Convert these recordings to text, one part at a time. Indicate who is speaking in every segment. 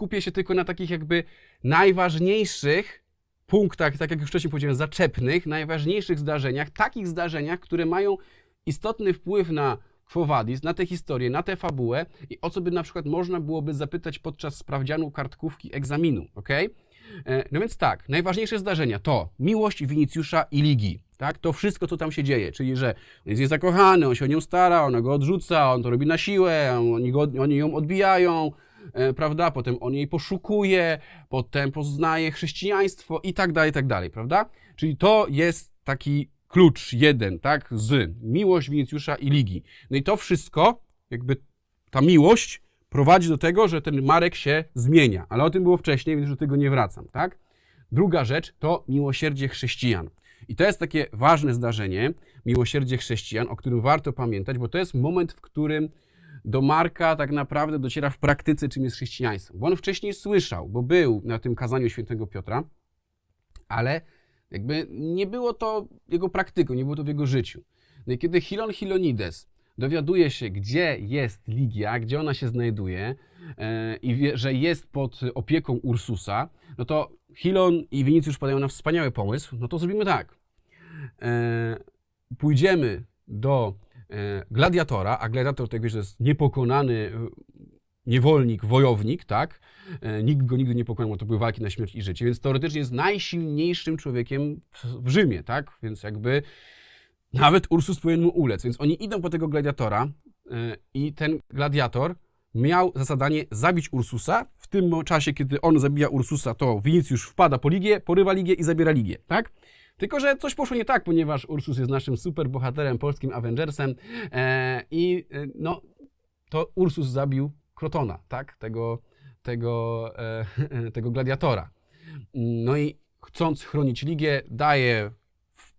Speaker 1: skupię się tylko na takich jakby najważniejszych punktach, tak jak już wcześniej powiedziałem, zaczepnych, najważniejszych zdarzeniach, takich zdarzeniach, które mają istotny wpływ na Quo Vadis, na tę historię, na tę fabułę i o co by na przykład można byłoby zapytać podczas sprawdzianu kartkówki egzaminu, ok? No więc tak, najważniejsze zdarzenia to miłość Winicjusza i Ligi, tak? To wszystko, co tam się dzieje, czyli że on jest zakochany, on się o nią stara, ona go odrzuca, on to robi na siłę, oni, go, oni ją odbijają, e, prawda? Potem on jej poszukuje, potem poznaje chrześcijaństwo i tak dalej, i tak dalej, prawda? Czyli to jest taki klucz jeden, tak? Z miłość Winicjusza i Ligi. No i to wszystko, jakby ta miłość prowadzi do tego, że ten Marek się zmienia. Ale o tym było wcześniej, więc do tego nie wracam, tak? Druga rzecz to miłosierdzie chrześcijan. I to jest takie ważne zdarzenie, miłosierdzie chrześcijan, o którym warto pamiętać, bo to jest moment, w którym do Marka tak naprawdę dociera w praktyce, czym jest chrześcijaństwo. Bo on wcześniej słyszał, bo był na tym kazaniu świętego Piotra, ale jakby nie było to jego praktyką, nie było to w jego życiu. No i kiedy Hilon Hilonides dowiaduje się, gdzie jest Ligia, gdzie ona się znajduje e, i wie, że jest pod opieką Ursusa, no to Hilon i Winicjusz padają na wspaniały pomysł, no to zrobimy tak. E, pójdziemy do gladiatora, a gladiator tego jest niepokonany e, niewolnik, wojownik, tak? E, Nikt go nigdy nie pokonał, to były walki na śmierć i życie, więc teoretycznie jest najsilniejszym człowiekiem w, Rzymie, tak? Więc jakby nawet Ursus powinien mu ulec. Więc oni idą po tego gladiatora i ten gladiator miał za zadanie zabić Ursusa. W tym czasie, kiedy on zabija Ursusa, to Winicjusz wpada po Ligię, porywa Ligię i zabiera Ligię, tak? Tylko, że coś poszło nie tak, ponieważ Ursus jest naszym super bohaterem, polskim Avengersem e, i e, no, to Ursus zabił Krotona, tak? Tego, tego, e, tego gladiatora. No i chcąc chronić Ligię, daje w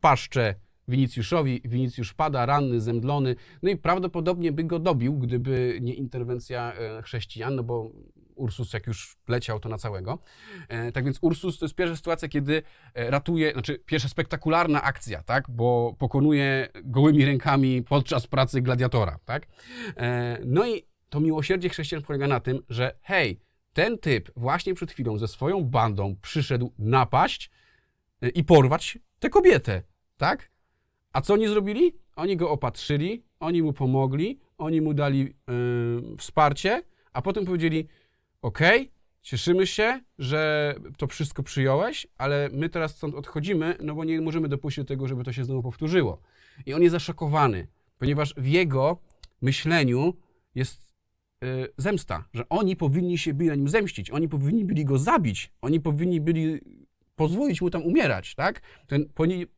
Speaker 1: paszczę Winicjuszowi. Winicjusz pada, ranny, zemdlony. No i prawdopodobnie by go dobił, gdyby nie interwencja e, chrześcijan, no bo Ursus jak już leciał, to na całego. E, tak więc Ursus to jest pierwsza sytuacja, kiedy e, ratuje, znaczy pierwsza spektakularna akcja, tak? Bo pokonuje gołymi rękami podczas pracy gladiatora, tak? E, no i to miłosierdzie chrześcijan polega na tym, że hej, ten typ właśnie przed chwilą ze swoją bandą przyszedł napaść i porwać tę kobietę, tak? A co oni zrobili? Oni go opatrzyli, oni mu pomogli, oni mu dali yy, wsparcie, a potem powiedzieli: OK, cieszymy się, że to wszystko przyjąłeś, ale my teraz stąd odchodzimy, no bo nie możemy dopuścić do tego, żeby to się znowu powtórzyło. I on jest zaszokowany, ponieważ w jego myśleniu jest yy, zemsta, że oni powinni się byli na nim zemścić, oni powinni byli go zabić, oni powinni byli pozwolić mu tam umierać, tak? Ten,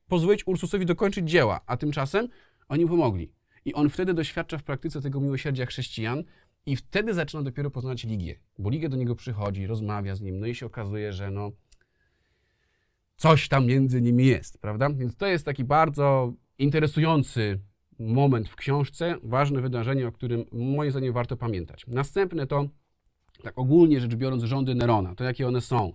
Speaker 1: pozwolić Ursusowi dokończyć dzieła, a tymczasem oni mu pomogli. I on wtedy doświadcza w praktyce tego miłosierdzia chrześcijan i wtedy zaczyna dopiero poznać Ligię, bo Ligia do niego przychodzi, rozmawia z nim, no i się okazuje, że no coś tam między nimi jest, prawda? Więc to jest taki bardzo interesujący moment w książce, ważne wydarzenie, o którym moim zdaniem warto pamiętać. Następne to, tak ogólnie rzecz biorąc, rządy Nerona, to jakie one są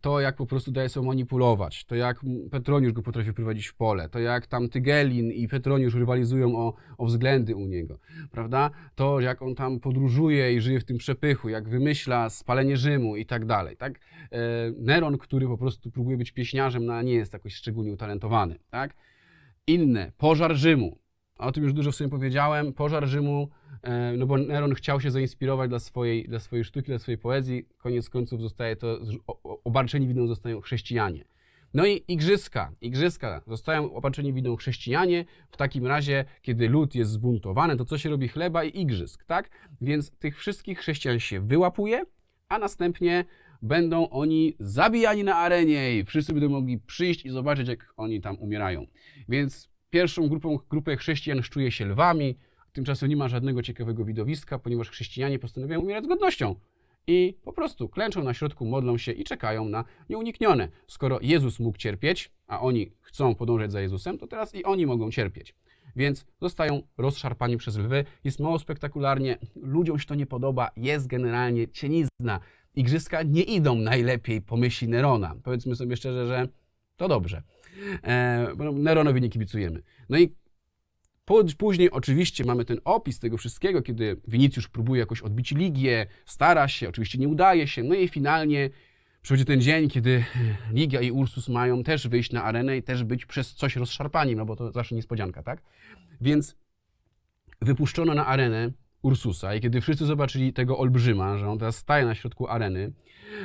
Speaker 1: to jak po prostu daje sobie manipulować, to jak Petroniusz go potrafi prowadzić w pole, to jak tam Tygelin i Petroniusz rywalizują o, o względy u niego, prawda? To jak on tam podróżuje i żyje w tym przepychu, jak wymyśla spalenie Rzymu i tak dalej, tak? E, Neron, który po prostu próbuje być pieśniarzem, no, a nie jest jakoś szczególnie utalentowany, tak? Inne, pożar Rzymu, o tym już dużo w sobie powiedziałem, pożar Rzymu E, no bo Neron chciał się zainspirować dla swojej, dla swojej sztuki, dla swojej poezji. Koniec końców zostaje to, obarczeni winą zostają chrześcijanie. No i igrzyska. Igrzyska zostają obarczeni winą chrześcijanie. W takim razie, kiedy lud jest zbuntowany, to co się robi chleba i igrzysk, tak? Więc tych wszystkich chrześcijan się wyłapuje, a następnie będą oni zabijani na arenie i wszyscy będą mogli przyjść i zobaczyć, jak oni tam umierają. Więc pierwszą grupą, grupę chrześcijan szczuje się lwami, Tymczasem nie ma żadnego ciekawego widowiska, ponieważ chrześcijanie postanowiają umierać z godnością. I po prostu klęczą na środku, modlą się i czekają na nieuniknione. Skoro Jezus mógł cierpieć, a oni chcą podążać za Jezusem, to teraz i oni mogą cierpieć. Więc zostają rozszarpani przez lwy. Jest mało spektakularnie, ludziom się to nie podoba, jest generalnie cienizna. Igrzyska nie idą najlepiej po myśli Nerona. Powiedzmy sobie szczerze, że to dobrze. E, Neronowi nie kibicujemy. No i Później oczywiście mamy ten opis tego wszystkiego, kiedy Winicjusz próbuje jakoś odbić Ligię, stara się, oczywiście nie udaje się, no i finalnie przychodzi ten dzień, kiedy Ligia i Ursus mają też wyjść na arenę i też być przez coś rozszarpani, no bo to zawsze niespodzianka, tak? Więc wypuszczono na arenę Ursusa i kiedy wszyscy zobaczyli tego olbrzyma, że on teraz staje na środku areny,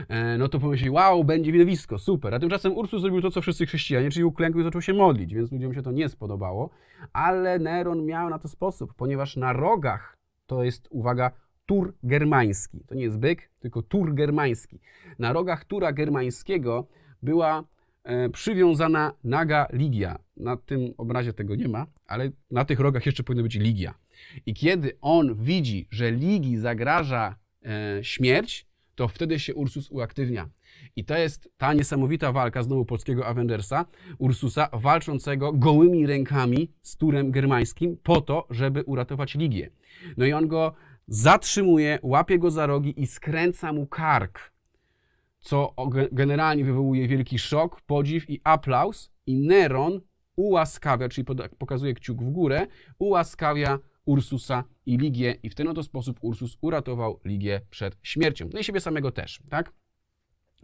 Speaker 1: e, no to pomyśleli, wow, będzie widowisko, super. A tymczasem Ursus zrobił to, co wszyscy chrześcijanie, czyli uklękł i zaczął się modlić, więc ludziom się to nie spodobało. Ale Neron miał na to sposób, ponieważ na rogach to jest, uwaga, tur germański. To nie jest byk, tylko tur germański. Na rogach tura germańskiego była e, przywiązana naga ligia. Na tym obrazie tego nie ma, ale na tych rogach jeszcze powinna być ligia. I kiedy on widzi, że Ligi zagraża e, śmierć, to wtedy się Ursus uaktywnia. I to jest ta niesamowita walka znowu polskiego Avengersa, Ursusa, walczącego gołymi rękami z turem germańskim po to, żeby uratować Ligię. No i on go zatrzymuje, łapie go za rogi i skręca mu kark, co generalnie wywołuje wielki szok, podziw i aplauz. I Neron ułaskawia, czyli pokazuje kciuk w górę, ułaskawia Ursusa i Ligię i w ten oto sposób Ursus uratował Ligię przed śmiercią. No i siebie samego też, tak?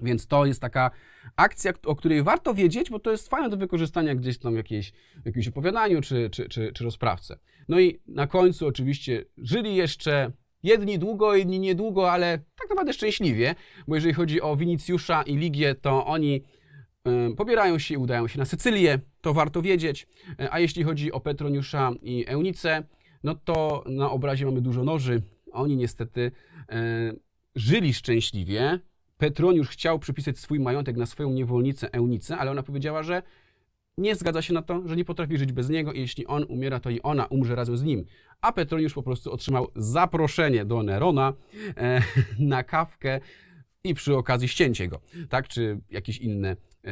Speaker 1: Więc to jest taka akcja, o której warto wiedzieć, bo to jest fajne do wykorzystania gdzieś tam w, jakiejś, w jakimś opowiadaniu czy, czy, czy, czy rozprawce. No i na końcu oczywiście żyli jeszcze jedni długo, inni niedługo, ale tak naprawdę szczęśliwie, bo jeżeli chodzi o Winicjusza i Ligię, to oni e, pobierają się i udają się na Sycylię, to warto wiedzieć. E, A jeśli chodzi o Petroniusza i Eunicę, no to na obrazie mamy dużo noży. Oni niestety e, żyli szczęśliwie. Petroniusz chciał przypisać swój majątek na swoją niewolnicę Eunicę, ale ona powiedziała, że nie zgadza się na to, że nie potrafi żyć bez niego i jeśli on umiera, to i ona umrze razem z nim. A Petroniusz po prostu otrzymał zaproszenie do Nerona e, na kawkę i przy okazji ścięcie go, tak? Czy jakieś inne e,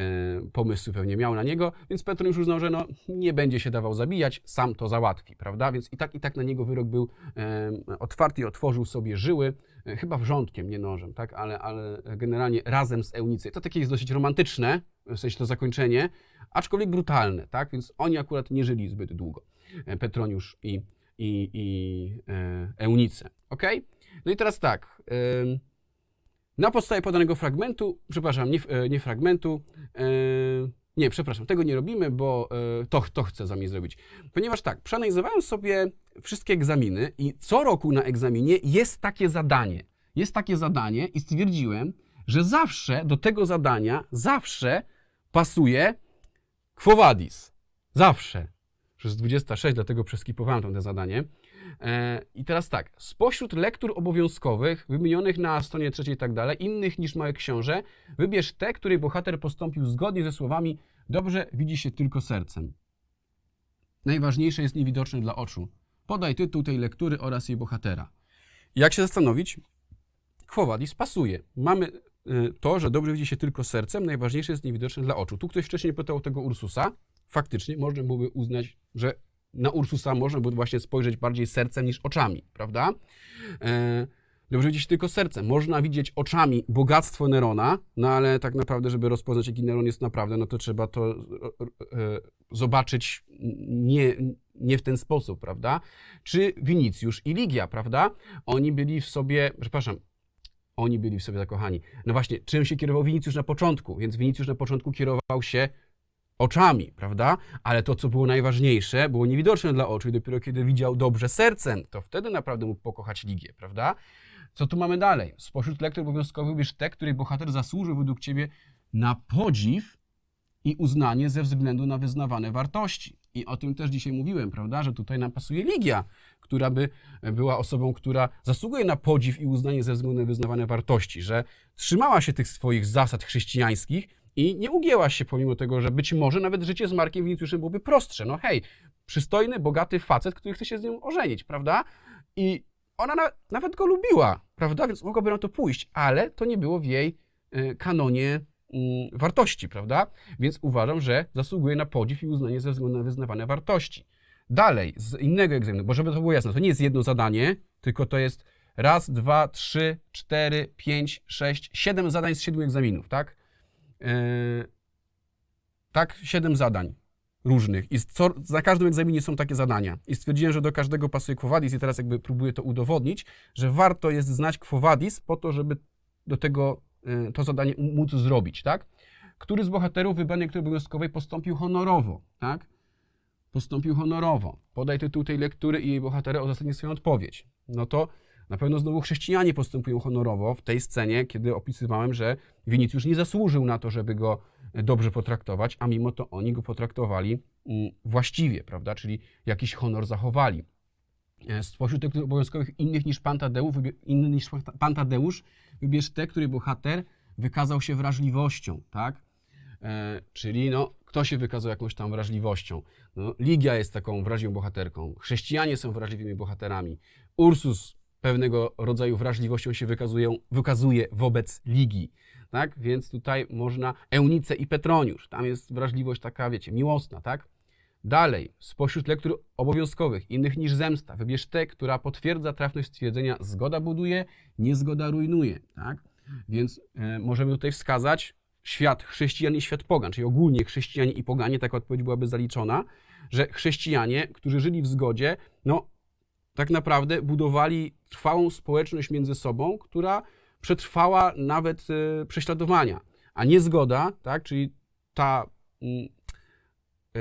Speaker 1: pomysły pewnie miał na niego, więc Petroniusz uznał, że no, nie będzie się dawał zabijać, sam to załatwi, prawda? Więc i tak, i tak na niego wyrok był e, otwarty i otworzył sobie żyły, e, chyba wrzątkiem, nie nożem, tak? Ale, ale generalnie razem z Eunicy. To takie jest dosyć romantyczne, w sensie to zakończenie, aczkolwiek brutalne, tak? Więc oni akurat nie żyli zbyt długo, e, Petroniusz i, i, i e, Eunice, ok? No i teraz tak, na podstawie podanego fragmentu, przepraszam, nie, e, nie fragmentu, e, nie, przepraszam, tego nie robimy, bo e, to, to chcę za mnie zrobić. Ponieważ tak, przeanalizowałem sobie wszystkie egzaminy i co roku na egzaminie jest takie zadanie. Jest takie zadanie i stwierdziłem, że zawsze do tego zadania, zawsze pasuje Quo Vadis. Zawsze. Jest 26, dlatego przeskipowałem tam to zadanie. E, I teraz tak, spośród lektur obowiązkowych, wymienionych na stronie trzeciej i tak dalej, innych niż Małe Książę, wybierz te, której bohater postąpił zgodnie ze słowami dobrze widzi się tylko sercem. Najważniejsze jest niewidoczne dla oczu. Podaj tytuł tej lektury oraz jej bohatera. Jak się zastanowić? Quo Vadis pasuje. Mamy y, to, że dobrze widzi się tylko sercem, najważniejsze jest niewidoczne dla oczu. Tu ktoś wcześniej pytał tego Ursusa. Faktycznie można byłoby uznać, że na Ursusa można by właśnie spojrzeć bardziej sercem niż oczami, prawda? E, dobrze widzieć tylko sercem. Można widzieć oczami bogactwo Nerona, no ale tak naprawdę, żeby rozpoznać, jaki Neron jest naprawdę, no to trzeba to e, zobaczyć nie, nie w ten sposób, prawda? Czy Winicjusz i Ligia, prawda? Oni byli w sobie, przepraszam, oni byli w sobie zakochani. No właśnie, czym się kierował Winicjusz na początku? Więc Winicjusz na początku kierował się oczami, prawda? Ale to, co było najważniejsze, było niewidoczne dla oczu i dopiero kiedy widział dobrze sercem, to wtedy naprawdę mógł pokochać Ligię, prawda? Co tu mamy dalej? Spośród lektur obowiązkowych wybierz te, której bohater zasłużył według Ciebie na podziw i uznanie ze względu na wyznawane wartości. I o tym też dzisiaj mówiłem, prawda, że tutaj nam pasuje Ligia, która by była osobą, która zasługuje na podziw i uznanie ze względu na wyznawane wartości, że trzymała się tych swoich zasad chrześcijańskich i nie ugięła się, pomimo tego, że być może nawet życie z Markiem Winicjuszem byłoby prostsze. No hej, przystojny, bogaty facet, który chce się z nią ożenić, prawda? I ona na, nawet go lubiła, prawda? Więc mogłaby na to pójść, ale to nie było w jej y, kanonie mm, wartości, prawda? Więc uważam, że zasługuje na podziw i uznanie ze względu na wyznawane wartości. Dalej, z innego egzaminu, bo żeby to było jasne, to nie jest jedno zadanie, tylko to jest raz, dwa, trzy, cztery, pięć, sześć, siedem zadań z siedmiu egzaminów, tak? Yy, tak, siedem zadań. różnych i co, na każdym egzaminie są takie zadania. I stwierdziłem, że do każdego pasuje Quo Vadis i teraz jakby próbuję to udowodnić, że warto jest znać Quo Vadis po to, żeby do tego y, to zadanie móc zrobić, tak? Który z bohaterów wybranej lektury obowiązkowej postąpił honorowo, tak? Postąpił honorowo. Podaj tytuł tej lektury i jej bohatery uzasadni swoją odpowiedź. No to na pewno znowu chrześcijanie postępują honorowo w tej scenie, kiedy opisywałem, że Winicjusz nie zasłużył na to, żeby go dobrze potraktować, a mimo to oni go potraktowali mm, właściwie, prawda? Czyli jakiś honor zachowali. E, Spośród tych obowiązkowych innych niż Pan Tadeusz, wybie- inny niż Pan Tadeusz, wybierz te, który bohater wykazał się wrażliwością, tak? E, czyli no, kto się wykazał jakąś tam wrażliwością? No, Ligia jest taką wrażliwą bohaterką, chrześcijanie są wrażliwymi bohaterami, Ursus pewnego rodzaju wrażliwością się wykazują, wykazuje wobec Ligii, tak? Więc tutaj można, Eunice i Petroniusz, tam jest wrażliwość taka, wiecie, miłosna, tak? Dalej, spośród lektur obowiązkowych, innych niż zemsta, wybierz tę, która potwierdza trafność stwierdzenia zgoda buduje, niezgoda rujnuje, tak? Więc e, możemy tutaj wskazać świat chrześcijan i świat pogan, czyli ogólnie chrześcijanie i poganie, taka odpowiedź byłaby zaliczona, że chrześcijanie, którzy żyli w zgodzie, no tak naprawdę budowali trwałą społeczność między sobą, która przetrwała nawet e, prześladowania, a niezgoda, tak, czyli ta mm, e,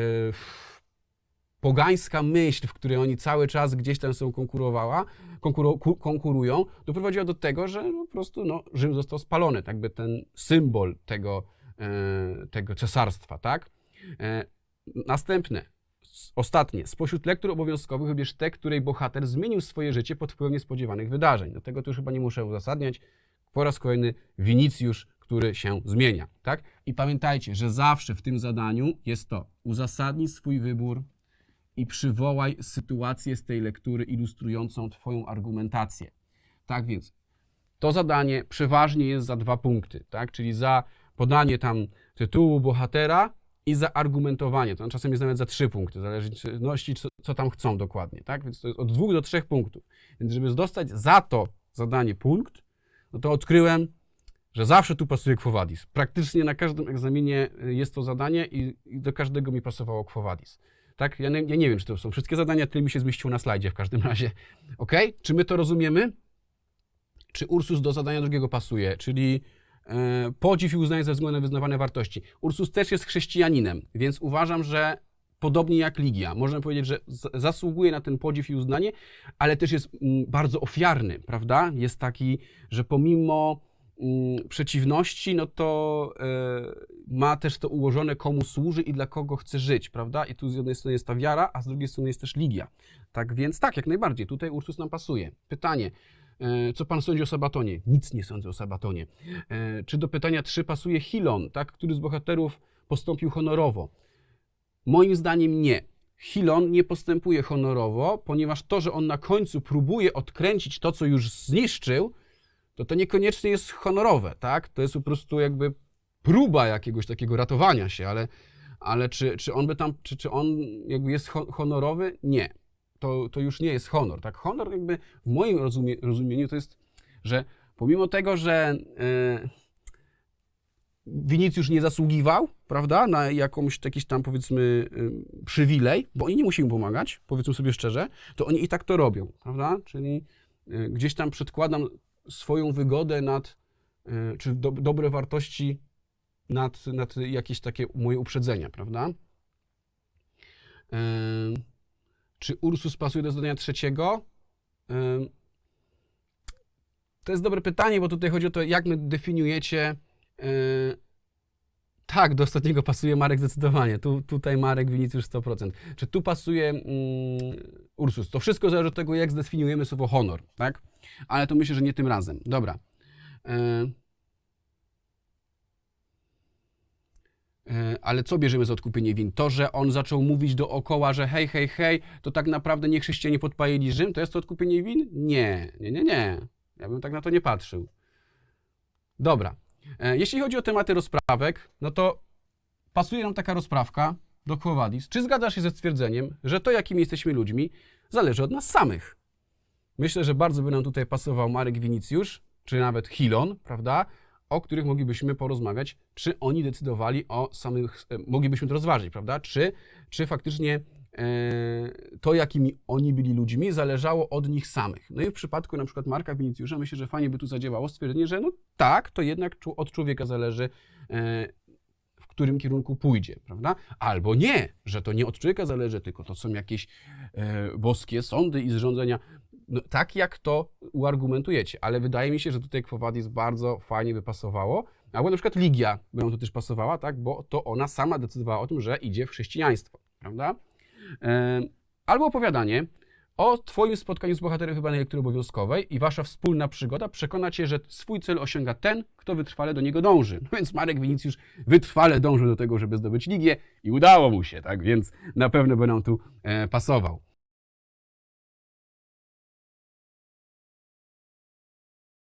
Speaker 1: pogańska myśl, w której oni cały czas gdzieś tam są konkurowała, konkuru, ku- konkurują, doprowadziła do tego, że po prostu no, Rzym został spalony, tak by ten symbol tego, e, tego cesarstwa, tak? Następne, ostatnie, spośród lektur obowiązkowych wybierz te, której bohater zmienił swoje życie pod wpływem niespodziewanych wydarzeń. Do tego to już chyba nie muszę uzasadniać. Po raz kolejny Winicjusz, który się zmienia, tak? I pamiętajcie, że zawsze w tym zadaniu jest to uzasadnij swój wybór, i przywołaj sytuację z tej lektury ilustrującą Twoją argumentację. Tak więc to zadanie przeważnie jest za dwa punkty, tak? czyli za podanie tam tytułu bohatera i za argumentowanie. To czasem jest nawet za trzy punkty, w zależności co, co tam chcą dokładnie. Tak? Więc to jest od dwóch do trzech punktów. Więc żeby dostać za to zadanie punkt, no to odkryłem, że zawsze tu pasuje Quo Vadis. Praktycznie na każdym egzaminie y, jest to zadanie i, i do każdego mi pasowało Quo Vadis. Tak? Ja nie, ja nie wiem, czy to są wszystkie zadania, tyle mi się zmieściło na slajdzie w każdym razie. Ok? Czy my to rozumiemy? Czy Ursus do zadania drugiego pasuje? Czyli podziw i uznanie ze względu na wyznawane wartości. Ursus też jest chrześcijaninem, więc uważam, że podobnie jak Ligia, można powiedzieć, że zasługuje na ten podziw i uznanie, ale też jest mm, bardzo ofiarny, prawda? Jest taki, że pomimo mm, przeciwności, no to e, ma też to ułożone, komu służy i dla kogo chce żyć, prawda? I tu z jednej strony jest ta wiara, a z drugiej strony jest też Ligia. Tak więc tak, jak najbardziej, tutaj Ursus nam pasuje. Pytanie, e, co pan sądzi o Sabatonie? Nic nie sądzę o Sabatonie. E, Czy do pytania 3 pasuje Hilon, tak? który z bohaterów postąpił honorowo? Moim zdaniem nie. Hilon nie postępuje honorowo, ponieważ to, że on na końcu próbuje odkręcić to, co już zniszczył, to to niekoniecznie jest honorowe, tak? To jest po prostu jakby próba jakiegoś takiego ratowania się, ale, ale czy, czy on by tam, czy, czy on jakby jest ho- honorowy? Nie. To, to już nie jest honor, tak? Honor jakby w moim rozumie, rozumieniu to jest, że pomimo tego, że e, Winicjusz nie zasługiwał, prawda, na jakąś jakiś tam powiedzmy y, przywilej, bo oni nie musi mu pomagać, powiedzmy sobie szczerze, to oni i tak to robią, prawda? Czyli y, gdzieś tam przedkładam swoją wygodę nad, y, czy do, dobre wartości nad, nad jakieś takie moje uprzedzenia, prawda? Ym, czy Ursus pasuje do zadania trzeciego? To jest dobre pytanie, bo tutaj chodzi o to, jak my definiujecie Yy, tak, do ostatniego pasuje Marek zdecydowanie. Tu, tutaj Marek Winicjusz 100%. Czy tu pasuje mm, Ursus? To wszystko zależy od tego, jak zdefiniujemy słowo honor, tak? Ale to myślę, że nie tym razem. Dobra. Yy. Yy, Ale co bierzemy za odkupienie win? To, że on zaczął mówić dookoła, że hej, hej, hej, to tak naprawdę nie chrześcijanie podpalili Rzym, to jest to odkupienie win? Nie, nie, nie, nie. Ja bym tak na to nie patrzył. Dobra. E, Jeśli chodzi o tematy rozprawek, no to pasuje nam taka rozprawka do Quo Vadis. Czy zgadzasz się ze stwierdzeniem, że to, jakimi jesteśmy ludźmi, zależy od nas samych? Myślę, że bardzo by nam tutaj pasował Marek Winicjusz, czy nawet Hilon, prawda? O których moglibyśmy porozmawiać, czy oni decydowali o samych, e, moglibyśmy to rozważyć, prawda? Czy, czy faktycznie e, to, jakimi oni byli ludźmi, zależało od nich samych. No i w przypadku na przykład Marka Winicjusza myślę, że fajnie by tu zadziałało stwierdzenie, że no tak, to jednak od człowieka zależy, e, w którym kierunku pójdzie, prawda? Albo nie, że to nie od człowieka zależy, tylko to są jakieś boskie sądy i zrządzenia. No, tak jak to uargumentujecie, ale wydaje mi się, że tutaj Quo Vadis bardzo fajnie by pasowało, albo na przykład Ligia by nam tu też pasowała, tak, bo to ona sama decydowała o tym, że idzie w chrześcijaństwo, prawda? Albo opowiadanie o Twoim spotkaniu z bohaterem wybranej lektury obowiązkowej i Wasza wspólna przygoda przekona Cię, że swój cel osiąga ten, kto wytrwale do niego dąży. No więc Marek Winicjusz wytrwale dążył do tego, żeby zdobyć Ligię i udało mu się, tak, więc na pewno by nam tu e, pasował.